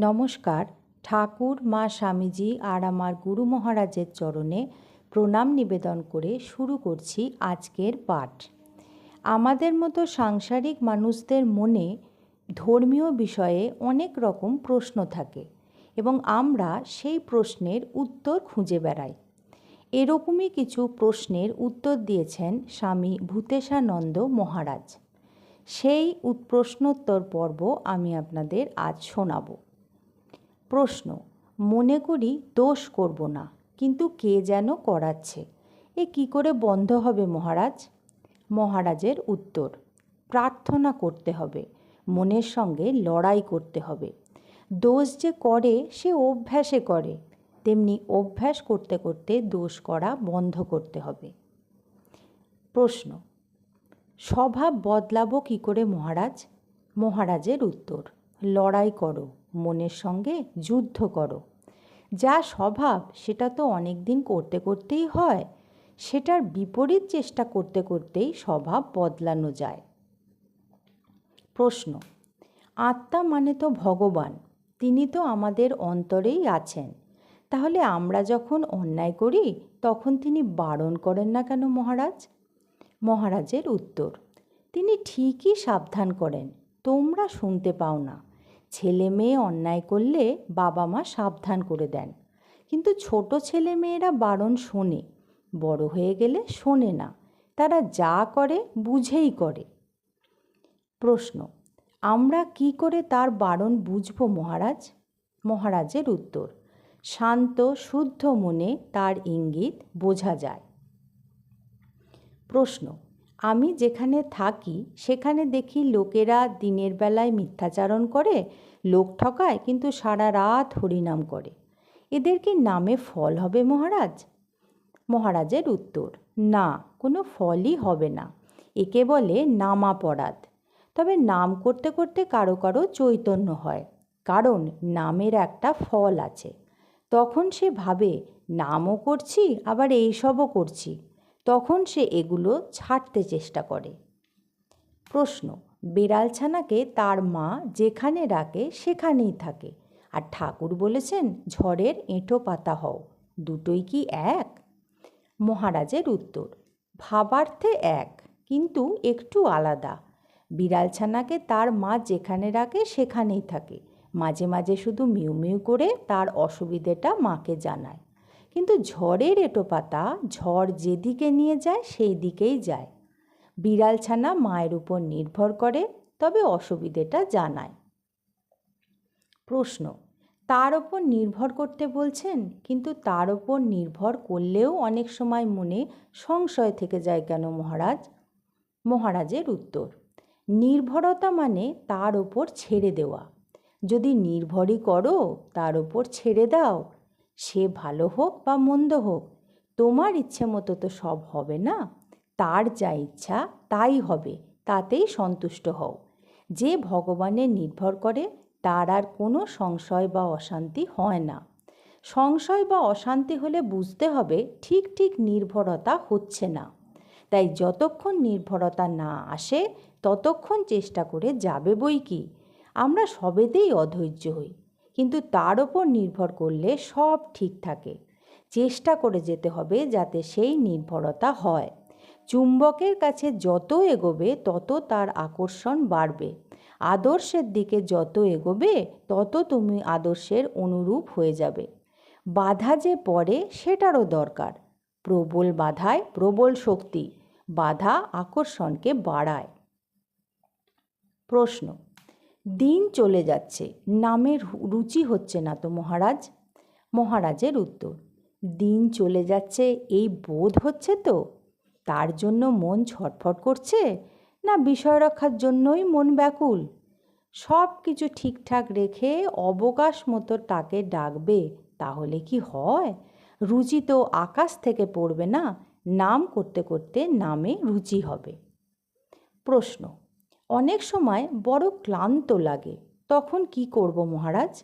নমস্কার, ঠাকুর, মা স্বামীজি আর আমার গুরু মহারাজের চরণে প্রণাম নিবেদন করে শুরু করছি আজকের পাঠ। আমাদের মতো সাংসারিক মানুষদের মনে ধর্মীয় বিষয়ে অনেক রকম প্রশ্ন থাকে এবং আমরা সেই প্রশ্নের উত্তর খুঁজে বেড়াই। এরকমই কিছু প্রশ্নের উত্তর দিয়েছেন স্বামী ভূতেশানন্দ মহারাজ। সেই প্রশ্নোত্তর পর্ব আমি আপনাদের আজ শোনাবো। প্রশ্ন, মনে করি দোষ করব না, কিন্তু কে যেন করাচ্ছে। এ কি করে বন্ধ হবে মহারাজ? মহারাজের উত্তর, প্রার্থনা করতে হবে, মনের সঙ্গে লড়াই করতে হবে। দোষ যে করে, সে অভ্যাসে করে, তেমনি অভ্যাস করতে করতে দোষ করা বন্ধ করতে হবে। প্রশ্ন স্বভাব বদলাবো কী করে মহারাজ? মহারাজের উত্তর, লড়াই করো। মনের সঙ্গে যুদ্ধ করো। যা স্বভাব, সেটা তো অনেক দিন করতে করতেই হয়। সেটার বিপরীত চেষ্টা করতে করতেই স্বভাব বদলানো যায়। প্রশ্ন, আত্মা মানে তো ভগবান, তিনি তো আমাদের অন্তরেই আছেন। তাহলে আমরা যখন অন্যায় করি, তখন তিনি বারণ করেন না কেন মহারাজ? মহারাজের উত্তর, তিনি ঠিকই সাবধান করেন, তোমরা শুনতে পাও না। ছেলে মেয়ে অন্যায় করলে বাবা মা সাবধান করে দেন। কিন্তু ছোট ছেলে মেয়েরা বারণ শোনে, বড় হয়ে গেলে শোনে না। তারা যা করে বুঝেই করে। প্রশ্ন, আমরা কি করে তার বারণ বুঝব মহারাজ? মহারাজের উত্তর, শান্ত, শুদ্ধ মনে তার ইঙ্গিত বোঝা যায়। প্রশ্ন আমি যেখানে থাকি, সেখানে দেখি লোকেরা দিনের বেলায় মিথ্যাচারণ করে, লোক ঠকায়, কিন্তু সারা রাত হরিনাম করে। এদের কি নামে ফল হবে মহারাজ? মহারাজের উত্তর, না, কোনো ফলই হবে না। একে বলে নামাপরাধ। তবে নাম করতে করতে কারও কারও চৈতন্য হয়, কারণ নামের একটা ফল আছে। তখন সে ভাবে, নামও করছি, আবার এইসবও করছি। তখন সে এগুলো ছাড়তে চেষ্টা করে। প্রশ্ন বিড়ালছানাকে তার মা যেখানে রাখে সেখানেই থাকে। আর ঠাকুর বলেছেন, ঝড়ের এঁটো পাতা হও, দুটোই কি এক? মহারাজের উত্তর, ভাবার্থে এক, কিন্তু একটু আলাদা। বিড়ালছানাকে তার মা যেখানে রাখে সেখানেই থাকে। মাঝে মাঝে শুধু মিউ মিউ করে তার অসুবিধেটা মাকে জানায়। কিন্তু ঝড়ের এটো পাতা ঝড় যেদিকে নিয়ে যায়, সেই দিকেই যায়। বিড়াল ছানা মায়ের উপর নির্ভর করে, তবে অসুবিধেটা জানায়। প্রশ্ন, তার ওপর নির্ভর করতে বলছেন? কিন্তু তার ওপর নির্ভর করলেও অনেক সময় মনে সংশয় থেকে যায় কেন মহারাজ? মহারাজের উত্তর, নির্ভরতা মানে তার ওপর ছেড়ে দেওয়া। যদি নির্ভরই করো, তার ওপর ছেড়ে দাও সে ভালো হোক বা মন্দ হোক, তোমার ইচ্ছে মতো তো সব হবে না। তার যা ইচ্ছা তাই হবে, তাতেই সন্তুষ্ট হও। যে ভগবানের নির্ভর করে, তার আর কোনো সংশয় বা অশান্তি হয় না। সংশয় বা অশান্তি হলে বুঝতে হবে, ঠিক ঠিক নির্ভরতা হচ্ছে না। তাই যতক্ষণ নির্ভরতা না আসে, ততক্ষণ চেষ্টা করে যাবে বই কি? আমরা সবেতেই অধৈর্য হই। কিন্তু তার ওপর নির্ভর করলে সব ঠিক থাকে। চেষ্টা করে যেতে হবে যাতে সেই নির্ভরতা হয়। চুম্বকের কাছে যত এগোবে, তত তার আকর্ষণ বাড়বে। আদর্শের দিকে যত এগোবে, তত তুমি আদর্শের অনুরূপ হয়ে যাবে। বাধা যে পড়ে, সেটারও দরকার। প্রবল বাধায় প্রবল শক্তি। বাধা আকর্ষণকে বাড়ায়। প্রশ্ন দিন চলে যাচ্ছে, নামের রুচি হচ্ছে না তো মহারাজ? মহারাজের উত্তর, দিন চলে যাচ্ছে, এই বোধ হচ্ছে তো? তার জন্য মন ছটফট করছে না বিষয় রক্ষার জন্যই মন ব্যাকুল? সব কিছু ঠিকঠাক রেখে অবকাশ মতো তাকে ডাকবে, তাহলে কি হয়? রুচি তো আকাশ থেকে পড়বে না, নাম করতে করতে নামে রুচি হবে। প্রশ্ন অনেক সময় বড় ক্লান্ত লাগে। তখন কি করব মহারাজ?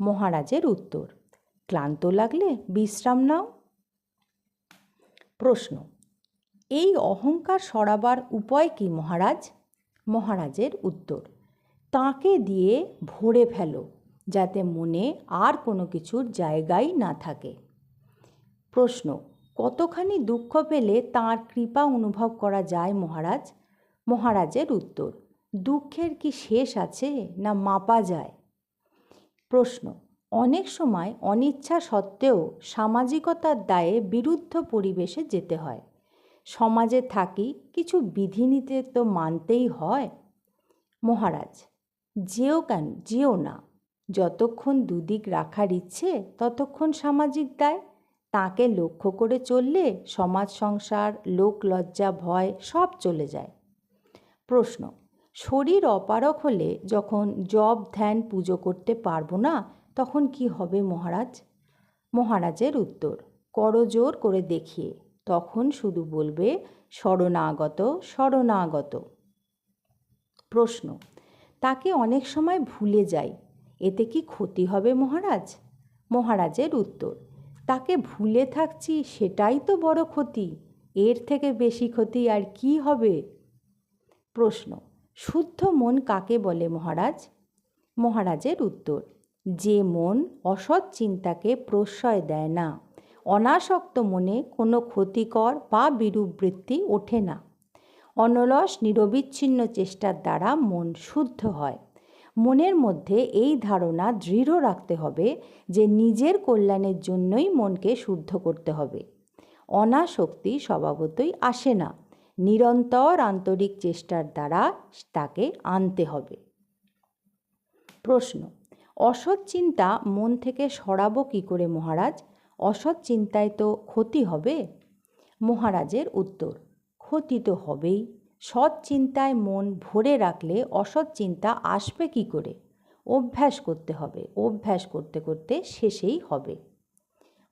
মহারাজের উত্তর, ক্লান্ত লাগলে বিশ্রাম নাও। প্রশ্ন, এই অহংকার সরাবার উপায় কি মহারাজ? মহারাজের উত্তর, তাকে দিয়ে ভরে ফেলো, যাতে মনে আর কোনো কিছুর জায়গাই না থাকে। প্রশ্ন, কতখানি দুঃখ পেলে তাঁর কৃপা অনুভব করা যায় মহারাজ? মহারাজের উত্তর, দুঃখের কি শেষ আছে না মাপা যায়? প্রশ্ন, অনেক সময় অনিচ্ছা সত্ত্বেও সামাজিকতার দায়ে বিরুদ্ধ পরিবেশে যেতে হয়। সমাজে থাকি, কিছু বিধিনীতি তো মানতেই হয়? মহারাজ, যেও কেন, যেও না। যতক্ষণ দুদিক রাখার ইচ্ছে, ততক্ষণ সামাজিক দায়। তাকে লক্ষ্য করে চললে সমাজ সংসার, লোক লজ্জা, ভয় সব চলে যায়। প্রশ্ন, শরীর অপারক হলে যখন জব ধ্যান পুজো করতে পারব না, তখন কি হবে মহারাজ? মহারাজের উত্তর করজোর করে দেখিয়ে, তখন শুধু বলবে, শরণাগত শরণাগত। প্রশ্ন, তাকে অনেক সময় ভুলে যাই, এতে কি ক্ষতি হবে মহারাজ? মহারাজের উত্তর, তাকে ভুলে থাকছি সেটাই তো বড় ক্ষতি, এর থেকে বেশি ক্ষতি আর কি হবে? প্রশ্ন, শুদ্ধ মন কাকে বলে মহারাজ? মহারাজের উত্তর, যে মন অসৎ চিন্তাকে প্রশ্রয় দেয় না, অনাসক্ত মনে কোনো ক্ষতিকর বা বিরূপ বৃত্তি ওঠে না। অনলস নিরবিচ্ছিন্ন চেষ্টার দ্বারা মন শুদ্ধ হয়। মনের মধ্যে এই ধারণা দৃঢ় রাখতে হবে যে নিজের কল্যাণের জন্যই মনকে শুদ্ধ করতে হবে। অনাসক্তি স্বভাবতই আসে না। নিরন্তর আন্তরিক চেষ্টার দ্বারা তাকে আনতে হবে। প্রশ্ন, অসৎ চিন্তা মন থেকে সরাবো কী করে মহারাজ? অসৎ চিন্তায় তো ক্ষতি হবে? মহারাজের উত্তর, ক্ষতি তো হবেই। সৎ চিন্তায় মন ভরে রাখলে অসৎ চিন্তা আসবে কি করে? অভ্যাস করতে হবে, অভ্যাস করতে করতে শেষেই হবে।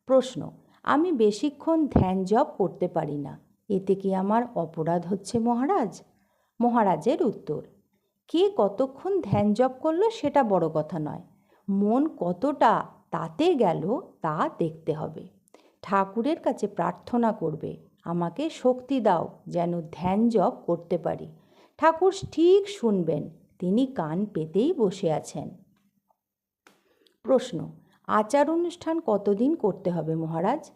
প্রশ্ন, আমি বেশিক্ষণ ধ্যান জপ করতে পারি না। এতে কি আমার অপরাধ হচ্ছে মহারাজ? মহারাজের উত্তর, কে কতক্ষণ ধ্যান জপ করল সেটা বড় কথা নয়, মন কতটা তাতে গেল তা দেখতে হবে। ঠাকুরের কাছে প্রার্থনা করবে, আমাকে শক্তি দাও যেন ধ্যান জপ করতে পারি। ঠাকুর ঠিক শুনবেন, তিনি কান পেতেই বসে আছেন। প্রশ্ন, আচার অনুষ্ঠান কতদিন করতে হবে মহারাজ?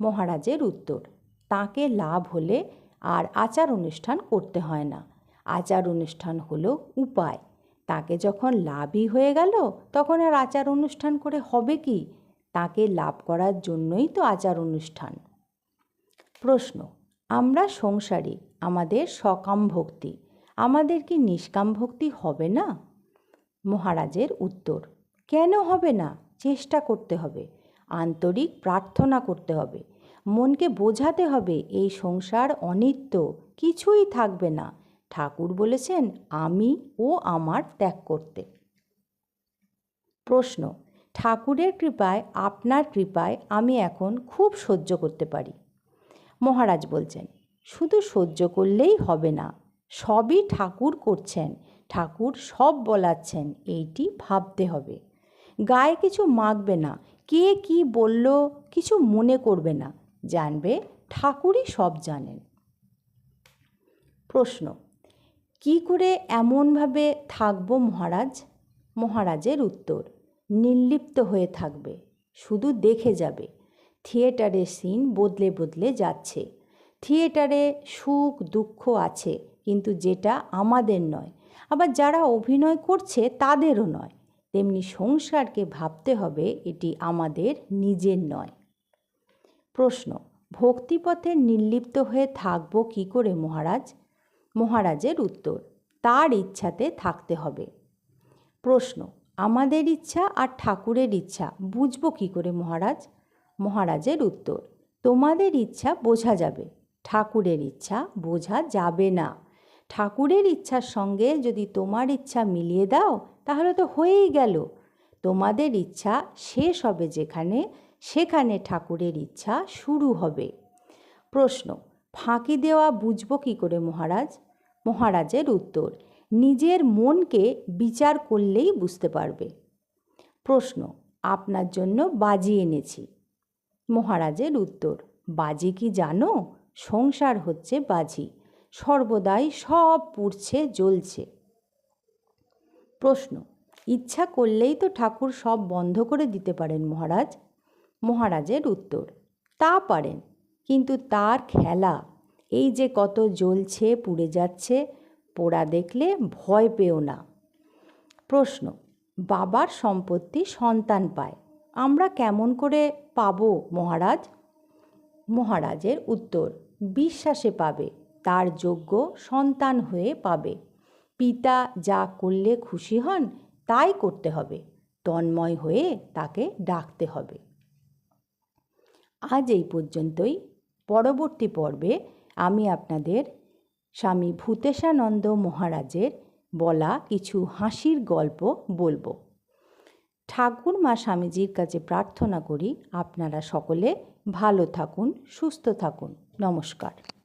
মহারাজের উত্তর তাকে লাভ হলে আর আচার অনুষ্ঠান করতে হয় না। আচার অনুষ্ঠান হলো উপায়। তাকে যখন লাভই হয়ে গেল, তখন আর আচার অনুষ্ঠান করে হবে কি? তাকে লাভ করার জন্যই তো আচার অনুষ্ঠান। প্রশ্ন, আমরা সংসারী, আমাদের সকাম ভক্তি, আমাদের কি নিষ্কাম ভক্তি হবে না? মহারাজের উত্তর, কেন হবে না? চেষ্টা করতে হবে। আন্তরিক প্রার্থনা করতে হবে। মনকে বোঝাতে হবে, এই সংসার অনিত্য, কিছুই থাকবে না। ঠাকুর বলেছেন, আমি ও আমার ত্যাগ করতে। প্রশ্ন, ঠাকুরের কৃপায়, আপনার কৃপায় আমি এখন খুব সহ্য করতে পারি? মহারাজ বলছেন, শুধু সহ্য করলেই হবে না, সবই ঠাকুর করছেন, ঠাকুর সব বলাচ্ছেন, এইটি ভাবতে হবে। গায়ে কিছু মাখবে না, কে কি বলল কিছু মনে করবে না জানবে, ঠাকুরই সব জানেন। প্রশ্ন, কি করে এমনভাবে থাকব মহারাজ? মহারাজের উত্তর, নির্লিপ্ত হয়ে থাকবে, শুধু দেখে যাবে। থিয়েটারে সিন বদলে বদলে যাচ্ছে। থিয়েটারে সুখ দুঃখ আছে, কিন্তু যেটা আমাদের নয়। আবার যারা অভিনয় করছে তাদেরও নয়। তেমনি সংসারকে ভাবতে হবে এটি আমাদের নিজের নয়। প্রশ্ন, ভক্তিপথে নির্লিপ্ত হয়ে থাকব কি করে মহারাজ? মহারাজের উত্তর, তার ইচ্ছাতে থাকতে হবে। প্রশ্ন, আমাদের ইচ্ছা আর ঠাকুরের ইচ্ছা বুঝব কী করে মহারাজ? মহারাজের উত্তর, তোমাদের ইচ্ছা বোঝা যাবে, ঠাকুরের ইচ্ছা বোঝা যাবে না। ঠাকুরের ইচ্ছার সঙ্গে যদি তোমার ইচ্ছা মিলিয়ে দাও, তাহলে তো হয়েই গেল। তোমাদের ইচ্ছা শেষ হবে যেখানে সেখানে ঠাকুরের ইচ্ছা শুরু হবে। প্রশ্ন, ফাঁকি দেওয়া বুঝব কী করে মহারাজ? মহারাজের উত্তর, নিজের মনকে বিচার করলেই বুঝতে পারবে। প্রশ্ন, আপনার জন্য বাজি এনেছি। মহারাজের উত্তর, বাজি কি জানো? সংসার হচ্ছে বাজি, সর্বদাই সব পুড়ছে, জ্বলছে। প্রশ্ন, ইচ্ছা করলেই তো ঠাকুর সব বন্ধ করে দিতে পারেন মহারাজ? মহারাজের উত্তর। তা পারেন, কিন্তু তার খেলা, এই যে কত জ্বলছে, পুড়ে যাচ্ছে, পোড়া দেখলে ভয় পেও না। প্রশ্ন, বাবার সম্পত্তি সন্তান পায়, আমরা কেমন করে পাবো মহারাজ? মহারাজের উত্তর, বিশ্বাসে পাবে, তার যোগ্য সন্তান হয়ে পাবে। পিতা যা করলে খুশি হন, তাই করতে হবে, তন্ময় হয়ে তাকে ডাকতে হবে। আজ এই পর্যন্তই। পরবর্তী পর্বে আমি আপনাদের স্বামী ভূতেশানন্দ মহারাজের বলা কিছু হাসির গল্প বলব। ঠাকুর মা স্বামীজির কাছে প্রার্থনা করি আপনারা সকলে ভালো থাকুন, সুস্থ থাকুন। নমস্কার।